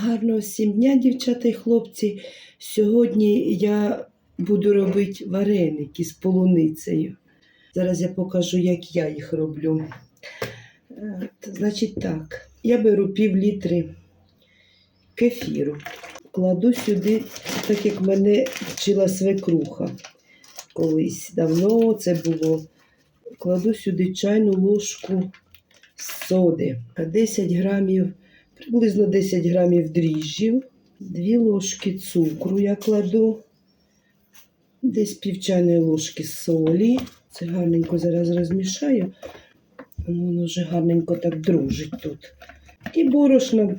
Гарного всім дня, дівчата і хлопці. Сьогодні я буду робити вареники з полуницею. Зараз я покажу, як я їх роблю. Е, Значить так, я беру пів літри кефіру, кладу сюди, так як мене вчила свекруха. Колись давно це було. Кладу сюди чайну ложку соди, 10 грамів приблизно 10 грамів дріжджів, 2 ложки цукру я кладу, десь пів чайної ложки солі. Це гарненько зараз розмішаю. Воно вже гарненько так дружить тут. І борошно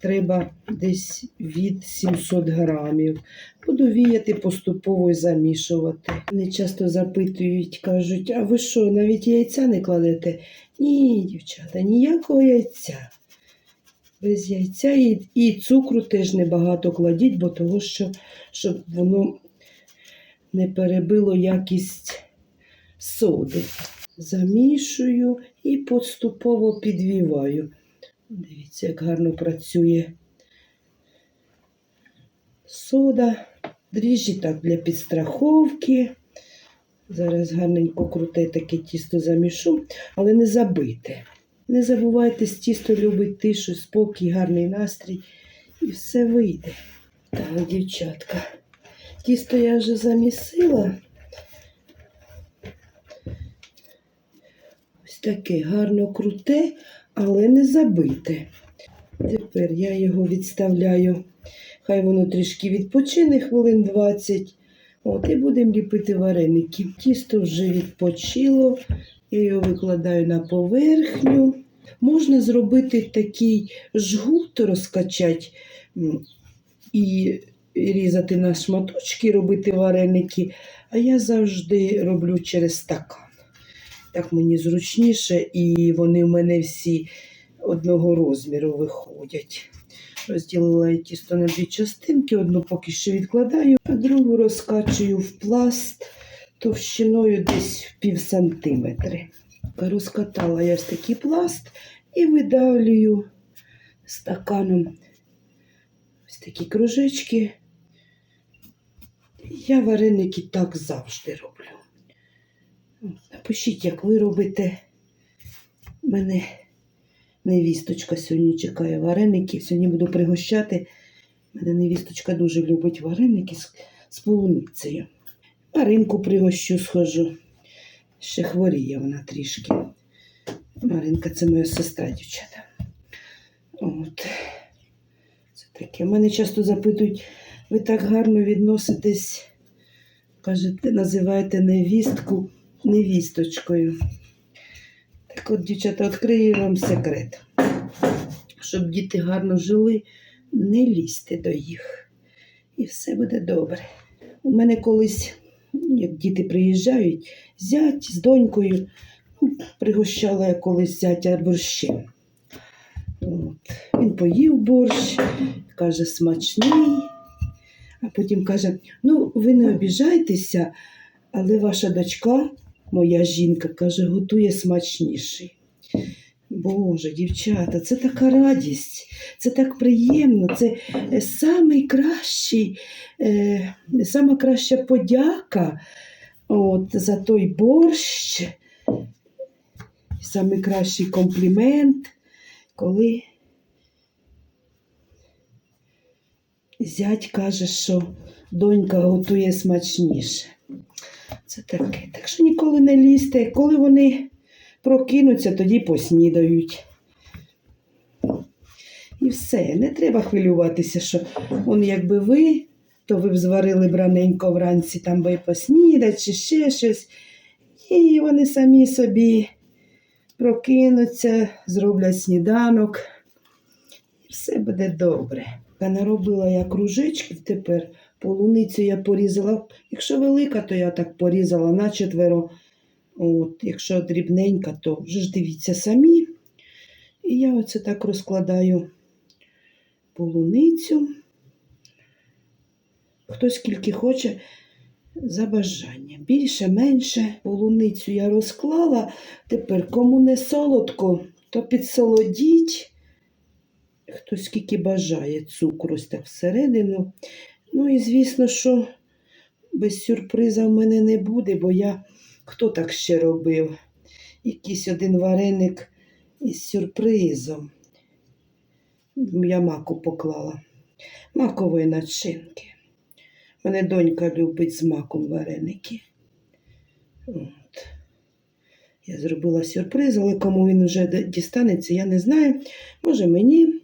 треба десь від 700 грамів. Буду віяти поступово і замішувати. Вони часто запитують, кажуть, а ви що, навіть яйця не кладете? Ні, дівчата, ніякого яйця без яйця і, і цукру теж небагато кладіть, бо того, що щоб воно не перебило якість соди. Замішую і поступово підвіваю. Дивіться, як гарно працює сода. Дріжджі так для підстраховки. Зараз гарненько круте таке тісто замішу, але не забите. Не забувайте, тісто любить тишу, спокій, гарний настрій. І все вийде. Так, дівчатка. Тісто я вже замісила. Ось таке гарно круте, але не забите. Тепер я його відставляю. Хай воно трішки відпочине хвилин 20. От, і будемо ліпити вареники. Тісто вже відпочило. Я його викладаю на поверхню. Можна зробити такий жгут, розкачати і різати на шматочки, робити вареники. А я завжди роблю через стакан. Так мені зручніше, і вони в мене всі одного розміру виходять. Розділила я тісто на дві частинки, одну поки що відкладаю, а другу розкачую в пласт товщиною десь в пів сантиметри. Розкатала я ось такий пласт і видавлюю стаканом ось такі кружечки. Я вареники так завжди роблю. Напишіть, як ви робите. Мене невісточка сьогодні чекає вареники. Сьогодні буду пригощати. Мене невісточка дуже любить вареники з, з Маринку пригощу, схожу. Ще хворіє вона трішки. Маринка це моя сестра, дівчата. От. Це таке. Мене часто запитують, ви так гарно відноситесь, кажете, називаєте невістку невісточкою. Так от, дівчата, відкрию вам секрет. Щоб діти гарно жили, не лізьте до їх. І все буде добре. У мене колись, як діти приїжджають, зять з донькою, ну, пригощала я колись зятя борщем. От. Він поїв борщ, каже, смачний, а потім каже: ну, ви не обіжайтеся, але ваша дочка, моя жінка, каже, готує смачніший. Боже, дівчата, це така радість, це так приємно, це е, самий е, сама краща подяка от, за той борщ, самий кращий комплімент, коли зять каже, що донька готує смачніше. Це таке. Так що ніколи не лізьте. Коли вони прокинуться, тоді поснідають. І все. Не треба хвилюватися, що он якби ви, то ви б зварили б раненько вранці там би поснідати чи ще щось. І вони самі собі прокинуться, зроблять сніданок. І все буде добре. Я наробила я кружечків тепер. Полуницю я порізала. Якщо велика, то я так порізала на четверо. От, якщо дрібненька, то вже ж дивіться самі. І я оце так розкладаю полуницю. Хто скільки хоче за бажання. Більше, менше полуницю я розклала. Тепер, кому не солодко, то підсолодіть. хто скільки бажає цукру ось так всередину. Ну і звісно, що без сюрприза в мене не буде, бо я хто так ще робив? Якийсь один вареник із сюрпризом. Я маку поклала. Макової начинки. Мене донька любить з маком вареники. От. Я зробила сюрприз, але кому він вже дістанеться, я не знаю. Може мені.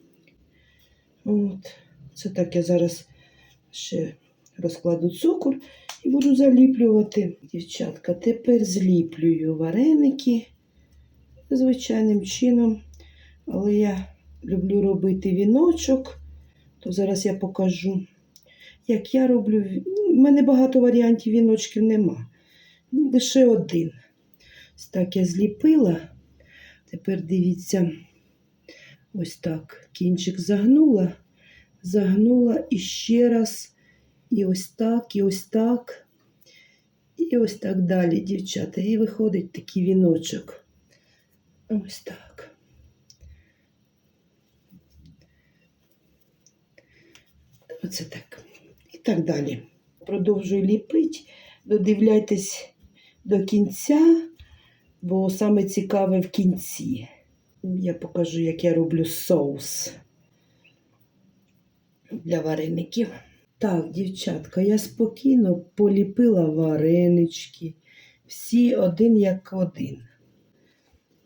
От. Це так я зараз ще розкладу цукор буду заліплювати. Дівчатка, тепер зліплюю вареники звичайним чином. Але я люблю робити віночок, то зараз я покажу, як я роблю. У мене багато варіантів віночків нема. Лише один. Ось так я зліпила. Тепер дивіться, ось так. Кінчик загнула, загнула і ще раз. І ось так, і ось так. І ось так далі, дівчата. І виходить такий віночок. Ось так. Оце так. І так далі. Продовжую ліпити. Додивляйтесь до кінця, бо саме цікаве в кінці. Я покажу, як я роблю соус для вареників. Так, дівчатка, я спокійно поліпила варенички. Всі один як один.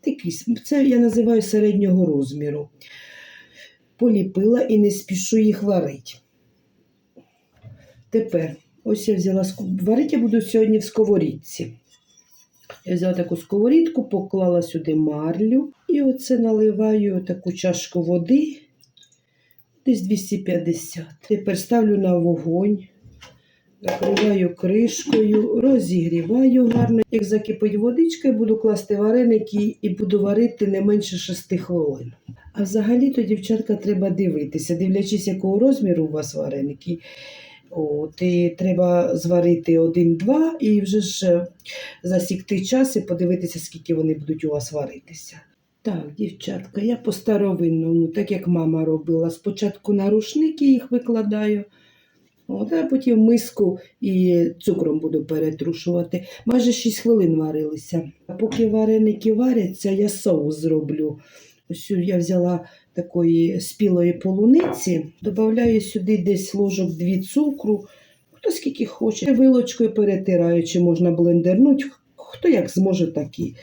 Такі, с- це я називаю середнього розміру. Поліпила і не спішу їх варити. Тепер, ось я взяла варити я буду сьогодні в сковорідці. Я взяла таку сковорідку, поклала сюди марлю і оце наливаю таку чашку води, десь 250. Тепер ставлю на вогонь, накриваю кришкою, розігріваю гарно. Як закипить водичка, буду класти вареники і буду варити не менше 6 хвилин. А взагалі-то, дівчатка, треба дивитися, дивлячись, якого розміру у вас вареники. От, і треба зварити один-два і вже ж е, засікти час і подивитися, скільки вони будуть у вас варитися. Так, дівчатка, я по старовинному, так як мама робила. Спочатку на рушники їх викладаю, от, а потім миску і цукром буду перетрушувати. Майже 6 хвилин варилися. А поки вареники варяться, я соус зроблю. Ось я взяла такої спілої полуниці, додаю сюди десь ложок дві цукру, хто скільки хоче. Вилочкою перетираю, чи можна блендернуть, хто як зможе, так і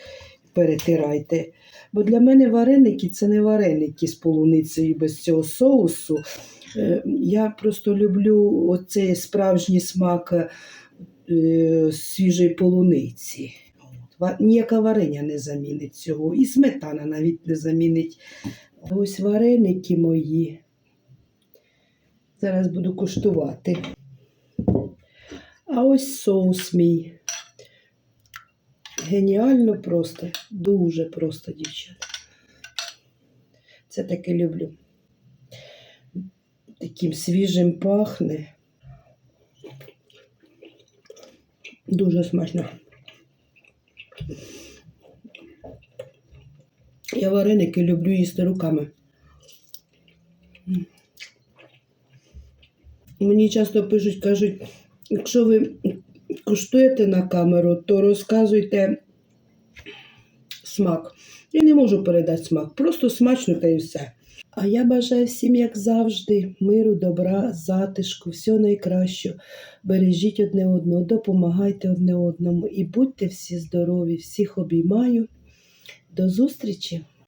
перетирайте. Бо для мене вареники це не вареники з полуницею без цього соусу. Е, Я просто люблю оцей справжній смак е, свіжої полуниці. Ніяка варення не замінить цього, і сметана навіть не замінить. Ось вареники мої. Зараз буду куштувати. А ось соус мій. Геніально просто, дуже просто, дівчата. Це таке люблю. Таким свіжим пахне. Дуже смачно. Я вареники люблю їсти руками. Мені часто пишуть, кажуть, якщо ви куштуєте на камеру, то розказуйте смак. Я не можу передати смак, просто смачно та і все. А я бажаю всім, як завжди, миру, добра, затишку, всього найкращого. Бережіть одне одного, допомагайте одне одному і будьте всі здорові, всіх обіймаю. До зустрічі!